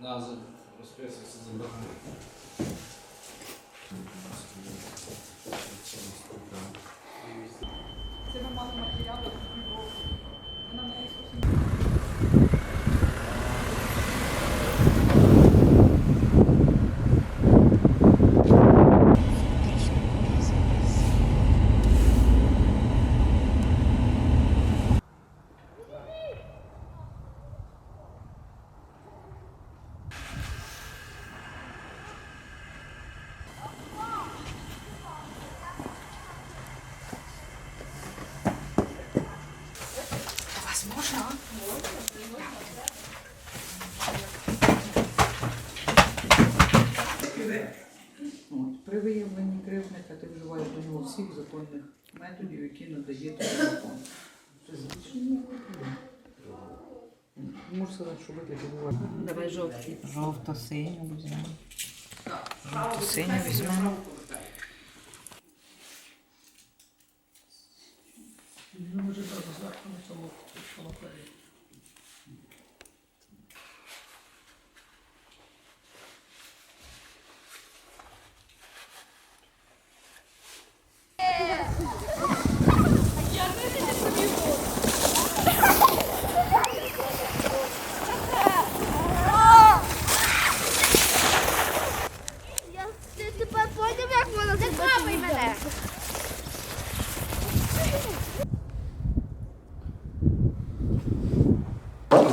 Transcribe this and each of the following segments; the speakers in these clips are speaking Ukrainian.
Назад розписується за Це кривдника ти вживаєш до нього всіх законних методів, які надає тобі закон. Це звичайно. Можу сказати, що виклики бувають. Давай жовтий. Жовто-синю візьмемо. Жовто-синю візьмемо. Я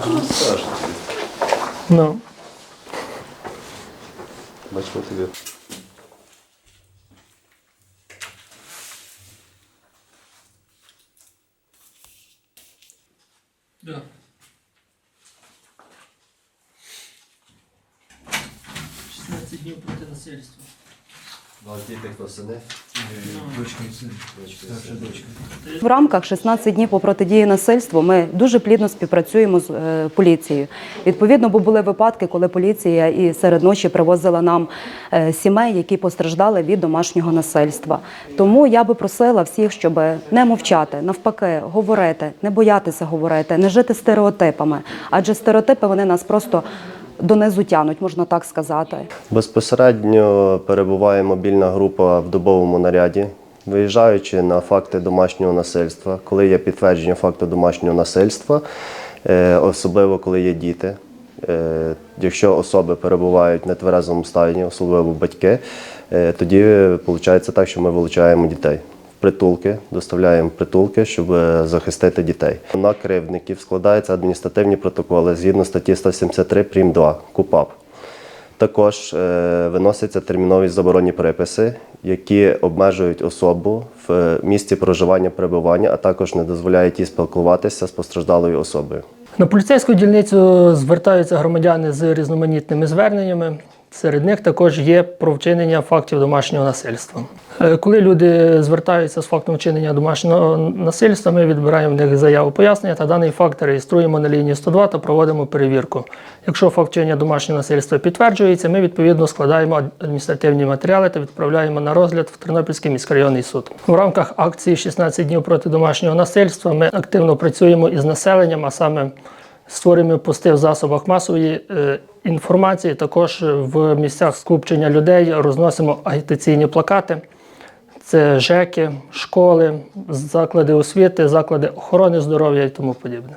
Ну, Бачимо тобі. да. Шістнадцять днів проти Ну, діти хто сини? Дочка і син. Дочки, Старша сини. дочка. В рамках 16 днів по протидії насильству ми дуже плідно співпрацюємо з е, поліцією. Відповідно, бо були випадки, коли поліція і серед ночі привозила нам е, сімей, які постраждали від домашнього насильства. Тому я би просила всіх, щоб не мовчати, навпаки, говорити, не боятися говорити, не жити стереотипами, адже стереотипи вони нас просто донизу тянуть, можна так сказати. Безпосередньо перебуває мобільна група в добовому наряді, виїжджаючи на факти домашнього насильства, коли є підтвердження факту домашнього насильства, е, особливо коли є діти. Е, Якщо особи перебувають в нетверезому стані, особливо батьки, е, тоді виходить так, що ми вилучаємо дітей. Притулки, доставляємо притулки, щоб е, захистити дітей. На кривдників складаються адміністративні протоколи згідно статті 173 прим. 2 КУПАП. Також е, виносяться термінові заборонні приписи, які обмежують особу в місці проживання перебування, а також не дозволяють їй спілкуватися з постраждалою особою. На поліцейську дільницю звертаються громадяни з різноманітними зверненнями. Серед них також є про вчинення фактів домашнього насильства. Е, Коли люди звертаються з фактом вчинення домашнього насильства, ми відбираємо в них заяву пояснення та даний факт реєструємо на лінії 102 та проводимо перевірку. Якщо факт вчинення домашнього насильства підтверджується, ми відповідно складаємо адміністративні матеріали та відправляємо на розгляд в Тернопільський міськрайонний суд. У рамках акції «16 днів проти домашнього насильства ми активно працюємо із населенням, а саме створюємо пости в засобах масової е, інформації. Також в місцях скупчення людей розносимо агітаційні плакати. Це ЖЕКи, школи, заклади освіти, заклади охорони здоров'я і тому подібне.